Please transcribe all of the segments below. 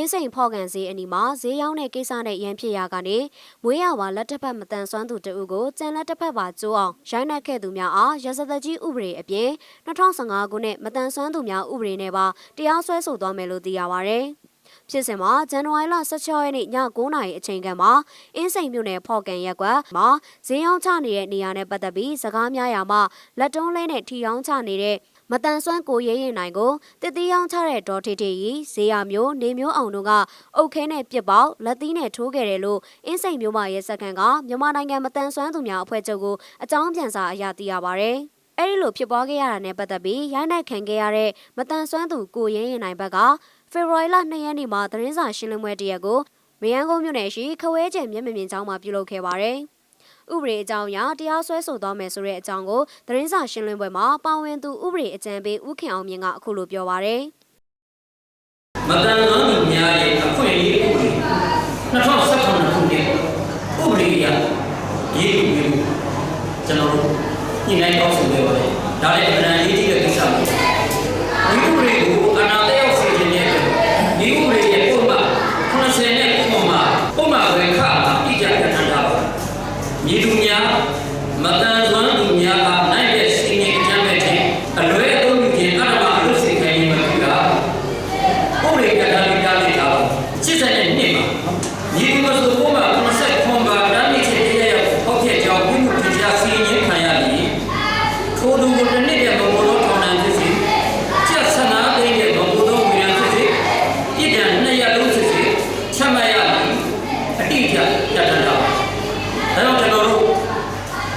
င်းစိန်ဖော့ကန်ဈေးအနီးမှာဈေးရောင်းတဲ့ကိစ္စနဲ့ရန်ဖြစ်ရာကနေမွေးရဝါလက်တစ်ဖက်မတန်ဆွမ်းသူတအုပ်ကိုကြံလက်တစ်ဖက်ပါကျိုးအောင်ရိုက်နှက်ခဲ့သူများအားရစသက်ကြီးဥပဒေအပြင်2015ခုနှစ်မတန်ဆွမ်းသူများဥပဒေနဲ့ပါတရားစွဲဆိုသွားမယ်လို့သိရပါဗျ။ဖြစ်စဉ်မှာဇန်နဝါရီလ16ရက်နေ့ည9:00နာရီအချိန်ခန့်မှာအင်းစိန်မြို့နယ်ဖော့ကန်ရက်ကွက်မှာဈေးရောင်းချနေတဲ့နေရာနဲ့ပတ်သက်ပြီးစကားများရာမှာလက်တွန်းလဲနဲ့ထီရောင်းချနေတဲ့ မတန်ဆွမ်းကိုရဲရင်နိုင်ကိုတတိရောင်းချတဲ့ဒေါ်ထေထေရီဈေးရမျိုးနေမျိုးအောင်တို့ကအုတ်ခဲနဲ့ပြစ်ပေါက်လက်သီးနဲ့ထိုးခဲ့တယ်လို့အင်းစိန်မျိုးမရဲစက္ကန့်ကမြန်မာနိုင်ငံမတန်ဆွမ်းသူများအဖွဲ့ချုပ်ကိုအကြောင်းပြန်စာအရသိရပါဗျ။အဲ့ဒီလိုဖြစ်ပွားခဲ့ရတာနဲ့ပတ်သက်ပြီးရိုင်းနိုင်ခံခဲ့ရတဲ့မတန်ဆွမ်းသူကိုရဲရင်နိုင်ဘက်ကဖေဖော်ဝါရီလ2ရက်နေ့မှာသတင်းစာရှင်းလင်းပွဲတရက်ကိုမယန်းကုန်းမြို့နယ်ရှိခဝဲကျယ်မျက်မြင်မြင်ကျောင်းမှာပြုလုပ်ခဲ့ပါတယ်။ ဥပဒေအကြောင်းအရတရားစွဲဆိုသွားမယ်ဆိုတဲ့အကြောင်းကိုသတင်းစာရှင်းလင်းပွဲမှာပါဝင်သူဥပဒေအကြံပေးဦးခင်အောင်မြင့်ကအခုလိုပြောပါရယ်မတန်သောသူများရဲ့အခွင့်အရေးဥပဒေ2018ခုနှစ်ဥပဒေအရရေးယူပြီးကျွန်တော်တို့ညှိနှိုင်းတောင်းဆိုခဲ့ပါတယ်။ဒါလည်းအမှန်ရေးကြည့်တဲ့ကိစ္စပါ။ဒီဥပဒေကိုအနာတရောက်စေခြင်းနဲ့ဒီဥပဒေရဲ့ပုံမှန်80နဲ့ပုံမှန်ပုံမှန်ဝေခါမှာပြည့်ကြပြဋ္ဌာန်းထားပါတယ်။ မြေသူများမတန်သောသူများကနိုင်တဲ့စီမံအကြမ်းဖက်ခြင်းအလွဲအသုံးပြုခြင်းအတ္တမအလို့စေခိုင်းခြင်းမပြုတာဥပဒေကတည်းကပြလိုက်တာပါစစ်တဲ့နှစ်မှာညီမဆိုပုံမှာ80ခွန်ပါတမ်းမြစ်ချေတဲ့ရောက်ဟောက်ဖြစ်ကြောင်းပြုမှုဖြစ်ရာစီရင်ခံရပြီးထိုသူကိုတစ်နှစ်ရဲ့ဘုံတော်ထောင်နှံဖြစ်စီကျက်ဆနာသိတဲ့ဘုံတော်ဝိညာဉ်ဖြစ်စီပြည်တံနှစ်ရလုံးဖြစ်စီချမှတ်ရပြီးအတိအကျတတ်တာဒါကြောင့်ကျွန်တော်တို့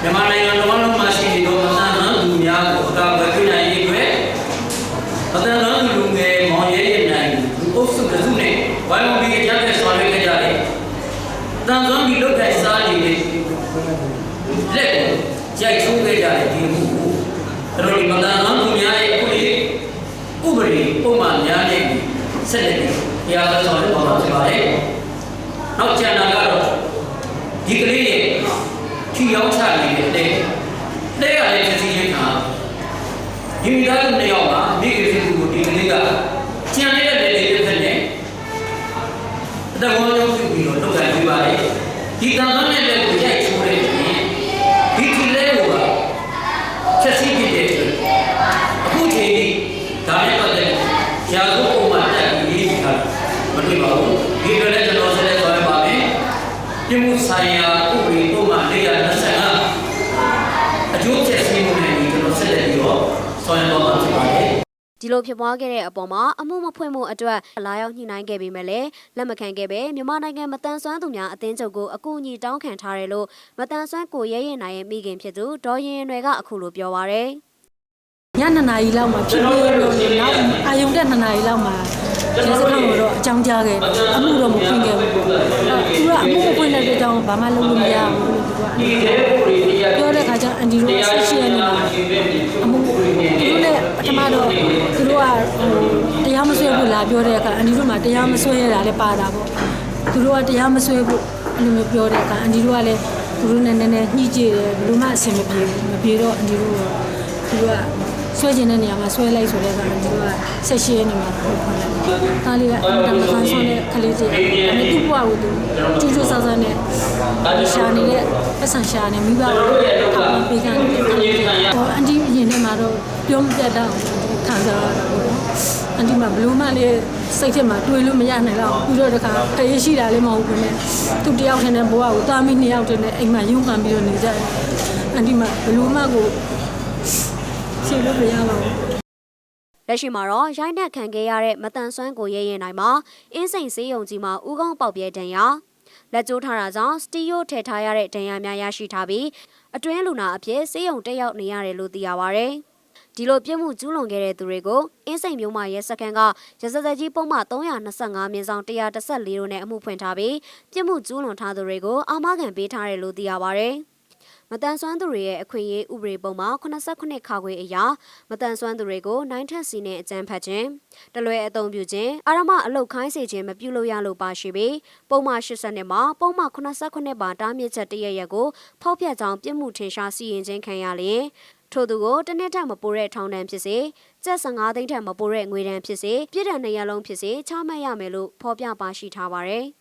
မြန်မာနိုင်ငံတော်လုံးမှာရှိနေသောမသန်ဟန်လူများကိုအကာအကွယ်ပြုနိုင်ရေးအတွက်အတန်လန်းလူငယ်မောင်ရဲရဲ့နိုင်လူအုပ်စုတစ်စုနဲ့ဝိုင်းဝန်းပြီးအကြမ်းဖက်ဆောင်ရွက်ခဲ့ကြတယ်။တန်သွမ်းပြီးလုတ်ခိုင်စားနေတဲ့လက်ကိုရိုက်ချိုးခဲ့ကြတဲ့ဒီမှုကိုကျွန်တော်ဒီမတန်လန်းလူများရဲ့အခုလေးဥပဒေပုံမှန်များနဲ့ဆက်လက်ပြီးတရားစွဲဆောင်ရွက်သွားမှာဖြစ်ပါတယ်။နောက်ကျန်တာကတော့ဒီကလေးရဲ့ ထီရောက်ချနေတဲ့တဲ့တဲ့ရတဲ့ဖြစ်စီရင်တာဒီမိသားစုနှစ်ယောက်မှာမိခင်ဖြစ်သူကိုဒီကလေးကကြံ ဆိုင်ရာဥပဒေပုံမှန်425အကျိုးချက်စီးမှုနဲ့ဒီကျွန်တော်ဆက်လက်ပြီးတော့ဆောင်ရွက်သွားမှာဖြစ်ပါတယ်ဒီလိုဖြစ်ပွားခဲ့တဲ့အပေါ်မှာအမှုမဖွင့်မှုအတွက်လာရောက်ညှိနှိုင်းခဲ့ပြီးမဲ့လည်းလက်မခံခဲ့ပဲမြန်မာနိုင်ငံမတန်ဆွမ်းသူများအသင်းချုပ်ကိုအကူအညီတောင်းခံထားတယ်လို့မတန်ဆွမ်းကိုရဲရင်နိုင်ရဲ့မိခင်ဖြစ်သူဒေါ်ရင်ရင်တွေကအခုလိုပြောပါရယ်ည2နာရီလောက်မှာဖြစ်ပြီးတော့နောက်အာယုံတဲ့2နာရီလောက်မှာ ကျေစခန်းကိုတော့အကြောင်းကြားခဲ့တယ်အမှုတော့မဖွင့်ခဲ့ဘူးပေါ့အဲ့သူကအမှုမဖွင့်တဲ့အတွက်ကြောင့်ဘာမှလုပ်လို့မရဘူးလို့သူကပြောတဲ့ခါကျအန်ဒီတို့ဆက်ရှိရနေမှာအမှုသူတို့လည်းပထမတော့သူတို့ကဟိုတရားမဆွဲဘူးလာပြောတဲ့အခါအန်ဒီတို့မှတရားမဆွဲရတာလည်းပါတာပေါ့သူတို့ကတရားမဆွဲဘူးအဲ့လိုမျိုးပြောတဲ့အခါအန်ဒီတို့ကလည်းသူတို့နဲ့နည်းနည်းညှိကြည့်တယ်ဘယ်လိုမှအဆင်မပြေဘူးမပြေတော့အန်ဒီတို့ကသူတို့က ဆွဲကျင်တဲ့နေရာမှာဆွဲလိုက်ဆိုတဲ့အခါကျတော့ဆက်ရှိရနေမှာပေါ့ခေါ်တယ်။ဒါလေးကအင်တာနက်ဆန်ဆွဲတဲ့ကလေးတွေအမေသူ့ဘဝကိုသူကျူးကျူးဆဆနဲ့ရှာနေတဲ့ပတ်စံရှာနေမိဘကိုထောက်ပံ့ပေးခံနေတဲ့ကလေးတွေ။ဟောအန်တီရင်ထဲမှာတော့ပြုံးပြတ်တော့ခံစားရတာပေါ့နော်။အန်တီမှာဘလူးမလေးစိတ်ထဲမှာတွေးလို့မရနိုင်တော့ပြီးတော့တခါတရေရှိတာလည်းမဟုတ်ဘူးနဲ့သူတယောက်ထင်တဲ့ဘဝကိုတာမီနှစ်ယောက်တည်းနဲ့အိမ်မှာရုန်းကန်ပြီးတော့နေကြတယ်။အန်တီမှာဘလူးမကို ရှင်းလို့မရပါဘူးလက်ရှိမှာတော့ရိုင်းနှက်ခံခဲ့ရတဲ့မတန်ဆွမ်းကိုရဲရင်နိုင်မှာအင်းစိန်စေးရုံကြီးမှာဥကောင်းပေါက်ပြဲတန်ရာလက်ကျိုးထားတာကြောင့်စတီယိုထည့်ထားရတဲ့ဒဏ်ရာများရရှိထားပြီးအတွင်းလူနာအဖြစ်စေးရုံတက်ရောက်နေရတယ်လို့သိရပါဗျ။ဒီလိုပြစ်မှုကျူးလွန်ခဲ့တဲ့သူတွေကိုအင်းစိန်မျိုးမရဲစခန်းကရစစကြီးပုံမှန်325မြင်းဆောင်114တို့နဲ့အမှုဖွင့်ထားပြီးပြစ်မှုကျူးလွန်ထားသူတွေကိုအာမခံပေးထားတယ်လို့သိရပါဗျ။ မတန်ဆွမ်းသူတွေရဲ့အခွင့်အရေးဥပဒေပုံမှာ89ခါခွေအရာမတန်ဆွမ်းသူတွေကိုနိုင်ထက်စီနဲ့အကြမ်းဖက်ခြင်းတလွဲအသုံးပြုခြင်းအာရမအလုတ်ခိုင်းစေခြင်းမပြုလုပ်ရလို့ပါရှိပြီးပုံမှ80နဲ့မှာပုံမှ89ပါတားမြစ်ချက်တရရက်ကိုဖောက်ဖျက်ကြောင်းပြစ်မှုထင်ရှားစီရင်ခြင်းခံရလျင်ထို့သူကိုတစ်နှစ်ထက်မပိုတဲ့ထောင်ဒဏ်ဖြစ်စေကျပ်15သိန်းထက်မပိုတဲ့ငွေဒဏ်ဖြစ်စေပြည်ထောင်နှစ်ရက်လုံးဖြစ်စေချမှတ်ရမယ်လို့ဖော်ပြပါရှိထားပါတယ်။